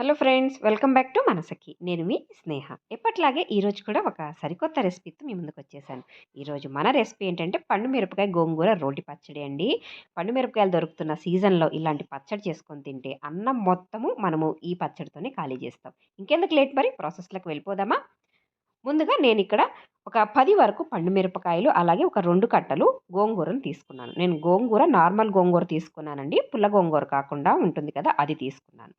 Hello friends welcome back to మనసకి. నేను మీ స్నేహ. ఎప్పట్లాగే ఈరోజు కూడా ఒక సరికొత్త రెసిపీతో మీ ముందుకు వచ్చేసాను. ఈరోజు మన రెసిపీ ఏంటంటే పండు మిరపకాయ గోంగూర రోటి పచ్చడి అండి. పండు మిరపకాయలు దొరుకుతున్న సీజన్లో ఇలాంటి పచ్చడి చేసుకొని తింటే అన్నం మొత్తము మనము ఈ పచ్చడితోనే ఖాళీ చేస్తాం. ఇంకెందుకు లేట్ మరి? ప్రాసెస్లకు వెళ్ళిపోదామా? ముందుగా నేను ఇక్కడ ఒక పది వరకు పండు మిరపకాయలు అలాగే ఒక రెండు కట్టలు గోంగూరను తీసుకున్నాను. నేను గోంగూర నార్మల్ గోంగూర తీసుకున్నానండి. పుల్ల గోంగూర కాకుండా ఉంటుంది కదా అది తీసుకున్నాను.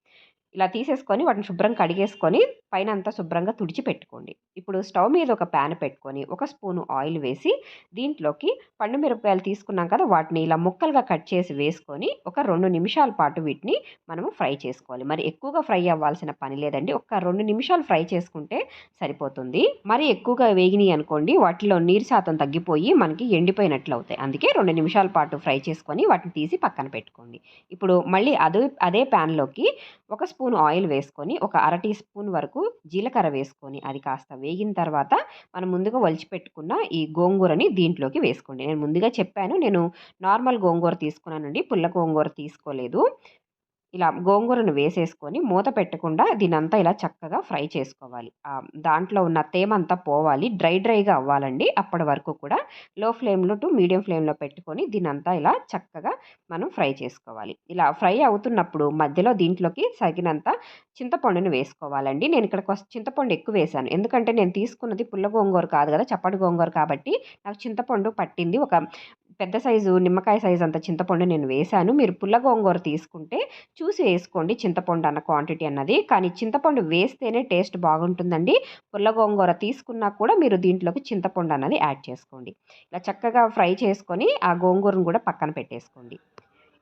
ఇలా తీసేసుకొని వాటిని శుభ్రం కడిగేసుకొని పైన అంతా శుభ్రంగా తుడిచి పెట్టుకోండి. ఇప్పుడు స్టవ్ మీద ఒక ప్యాన్ పెట్టుకొని ఒక స్పూను ఆయిల్ వేసి దీంట్లోకి పండు మిరపకాయలు తీసుకున్నాం కదా వాటిని ఇలా ముక్కలుగా కట్ చేసి వేసుకొని ఒక రెండు నిమిషాల పాటు వీటిని మనము ఫ్రై చేసుకోవాలి. మరి ఎక్కువగా ఫ్రై అవ్వాల్సిన పని లేదండి. ఒక రెండు నిమిషాలు ఫ్రై చేసుకుంటే సరిపోతుంది. మరి ఎక్కువగా వేగినాయి అనుకోండి వాటిలో నీరు శాతం తగ్గిపోయి మనకి ఎండిపోయినట్లు అవుతాయి. అందుకే రెండు నిమిషాల పాటు ఫ్రై చేసుకొని వాటిని తీసి పక్కన పెట్టుకోండి. ఇప్పుడు మళ్ళీ అదే అదే ప్యాన్లోకి ఒక స్పూన్ ఆయిల్ వేసుకొని ఒక అర టీ స్పూన్ వరకు జీలకర్ర వేసుకొని అది కాస్త వేగిన తర్వాత మనం ముందుగా ఒలిచిపెట్టుకున్న ఈ గోంగూరని దీంట్లోకి వేసుకోండి. నేను ముందుగా చెప్పాను నేను నార్మల్ గోంగూర తీసుకున్నానండి పుల్ల గోంగూర తీసుకోలేదు. ఇలా గోంగూరను వేసేసుకొని మూత పెట్టకుండా దీనంతా ఇలా చక్కగా ఫ్రై చేసుకోవాలి. దాంట్లో ఉన్న తేమంతా పోవాలి. డ్రై డ్రైగా అవ్వాలండి. అప్పటి వరకు కూడా లో ఫ్లేమ్లో టు మీడియం ఫ్లేమ్లో పెట్టుకొని దీనంతా ఇలా చక్కగా మనం ఫ్రై చేసుకోవాలి. ఇలా ఫ్రై అవుతున్నప్పుడు మధ్యలో దీంట్లోకి సగినంత చింతపండును వేసుకోవాలండి. నేను ఇక్కడ చింతపండు ఎక్కువ వేశాను ఎందుకంటే నేను తీసుకున్నది పుల్ల గోంగూర కాదు కదా చప్పటి గోంగూర కాబట్టి నాకు చింతపండు పట్టింది. ఒక పెద్ద సైజు నిమ్మకాయ సైజు అంత చింతపండు నేను వేశాను. మీరు పుల్ల గోంగూర తీసుకుంటే చూసి వేసుకోండి చింతపండు అన్న క్వాంటిటీ అన్నది. కానీ చింతపండు వేస్తేనే టేస్ట్ బాగుంటుందండి. పుల్ల గోంగూర తీసుకున్నా కూడా మీరు దీంట్లోకి చింతపండు అన్నది యాడ్ చేసుకోండి. ఇలా చక్కగా ఫ్రై చేసుకొని ఆ గోంగూరను కూడా పక్కన పెట్టేసుకోండి.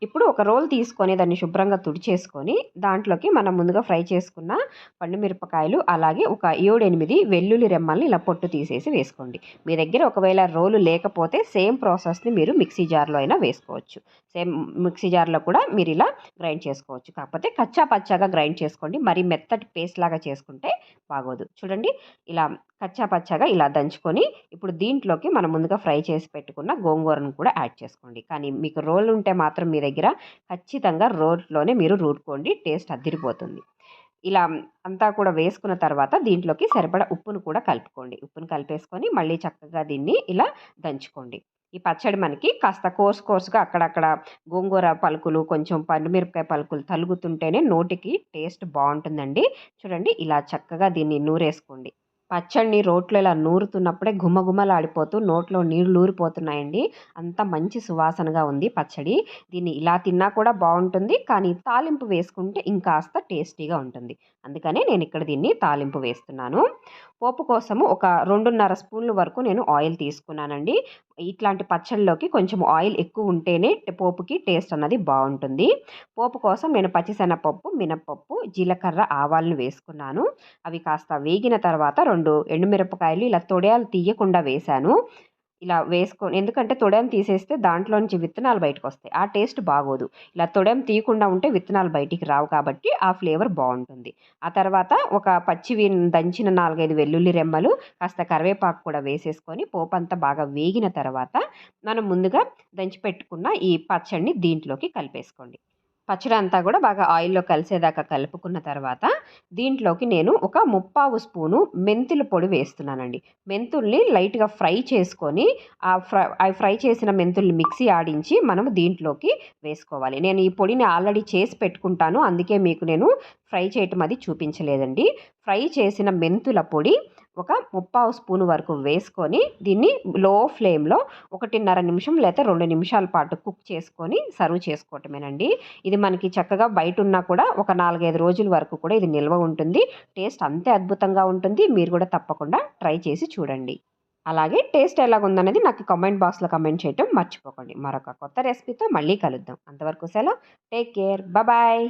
ఇప్పుడు ఒక రోల్ తీసుకొని దాన్ని శుభ్రంగా తుడిచేసుకొని దాంట్లోకి మనం ముందుగా ఫ్రై చేసుకున్న పండు మిరపకాయలు అలాగే ఒక ఏడు ఎనిమిది వెల్లుల్లి రెమ్మల్ని ఇలా పొట్టు తీసేసి వేసుకోండి. మీ దగ్గర ఒకవేళ రోలు లేకపోతే సేమ్ ప్రాసెస్ని మీరు మిక్సీ జార్లో అయినా వేసుకోవచ్చు. సేమ్ మిక్సీ జార్లో కూడా మీరు ఇలా గ్రైండ్ చేసుకోవచ్చు. కాకపోతే కచ్చా పచ్చాగా గ్రైండ్ చేసుకోండి. మరి మెత్తటి పేస్ట్ లాగా చేసుకుంటే బాగోదు. చూడండి ఇలా కచ్చా పచ్చాగా ఇలా దంచుకొని ఇప్పుడు దీంట్లోకి మనం ముందుగా ఫ్రై చేసి పెట్టుకున్న గోంగూరను కూడా యాడ్ చేసుకోండి. కానీ మీకు రోల్ ఉంటే మాత్రం మీ దగ్గర ఖచ్చితంగా రోట్లోనే మీరు రూడుకోండి టేస్ట్ అదిరిపోతుంది ఇలా అంతా కూడా వేసుకున్న తర్వాత దీంట్లోకి సరిపడా ఉప్పును కూడా కలుపుకోండి. ఉప్పును కలిపేసుకొని మళ్ళీ చక్కగా దీన్ని ఇలా దంచుకోండి. ఈ పచ్చడి మనకి కాస్త కోర్స్ కోర్సుగా అక్కడక్కడ గోంగూర పలుకులు కొంచెం పండుమిరపకాయ పలుకులు తలుగుతుంటేనే నోటికి టేస్ట్ బాగుంటుందండి. చూడండి ఇలా చక్కగా దీన్ని నూరేసుకోండి. పచ్చడిని రోట్లో ఇలా నూరుతున్నప్పుడే గుమగుమలాడిపోతూ నోట్లో నీళ్ళు ఊరిపోతున్నాయండి. అంత మంచి సువాసనగా ఉంది పచ్చడి. దీన్ని ఇలా తిన్నా కూడా బాగుంటుంది కానీ తాలింపు వేసుకుంటే ఇంకాస్త టేస్టీగా ఉంటుంది. అందుకనే నేను ఇక్కడ దీన్ని తాలింపు వేస్తున్నాను. పోపు కోసము ఒక రెండున్నర స్పూన్ల వరకు నేను ఆయిల్ తీసుకున్నానండి. ఇట్లాంటి పచ్చళ్ళలోకి కొంచెం ఆయిల్ ఎక్కువ ఉంటేనే పోపుకి టేస్ట్ అన్నది బాగుంటుంది. పోపు కోసం నేను పచ్చిశనగపప్పు మినపప్పు జీలకర్ర ఆవాలను వేసుకున్నాను. అవి కాస్త వేగిన తర్వాత రెండు ఎండుమిరపకాయలు ఇలా తొడయాలు తీయకుండా వేశాను. ఇలా వేసుకొని ఎందుకంటే తొడెం తీసేస్తే దాంట్లో నుంచి విత్తనాలు బయటకు వస్తాయి ఆ టేస్ట్ బాగోదు. ఇలా తొడెం తీయకుండా ఉంటే విత్తనాలు బయటికి రావు కాబట్టి ఆ ఫ్లేవర్ బాగుంటుంది. ఆ తర్వాత ఒక పచ్చివి దంచిన నాలుగైదు వెల్లుల్లి రెమ్మలు కాస్త కరివేపాకు కూడా వేసేసుకొని పోపు అంతా బాగా వేగిన తర్వాత మనం ముందుగా దంచి పెట్టుకున్న ఈ పచ్చడిని దీంట్లోకి కలిపేసుకోండి. పచ్చడి అంతా కూడా బాగా ఆయిల్లో కలిసేదాకా కలుపుకున్న తర్వాత దీంట్లోకి నేను ఒక ముప్పావు స్పూను మెంతుల పొడి వేస్తున్నానండి. మెంతుల్ని లైట్గా ఫ్రై చేసుకొని ఆ ఫ్రై ఆ ఫ్రై చేసిన మెంతుల్ని మిక్సీ ఆడించి మనం దీంట్లోకి వేసుకోవాలి. నేను ఈ పొడిని ఆల్రెడీ చేసి పెట్టుకుంటాను. అందుకే మీకు నేను ఫ్రై చేయటం అది చూపించలేదండి. ఫ్రై చేసిన మెంతుల పొడి ఒక ముప్పావు స్పూన్ వరకు వేసుకొని దీన్ని లో ఫ్లేమ్లో ఒకటిన్నర నిమిషం లేదా రెండు నిమిషాల పాటు కుక్ చేసుకొని సర్వ్ చేసుకోవటమేనండి. ఇది మనకి చక్కగా బయట ఉన్నా కూడా ఒక నాలుగైదు రోజుల వరకు కూడా ఇది నిల్వ ఉంటుంది. టేస్ట్ అంతే అద్భుతంగా ఉంటుంది. మీరు కూడా తప్పకుండా ట్రై చేసి చూడండి. అలాగే టేస్ట్ ఎలాగుందనేది నాకు కామెంట్ బాక్స్లో కమెంట్ చేయటం మర్చిపోకండి. మరొక కొత్త రెసిపీతో మళ్ళీ కలుద్దాం. అంతవరకు సెలవు. Take care. బాయ్.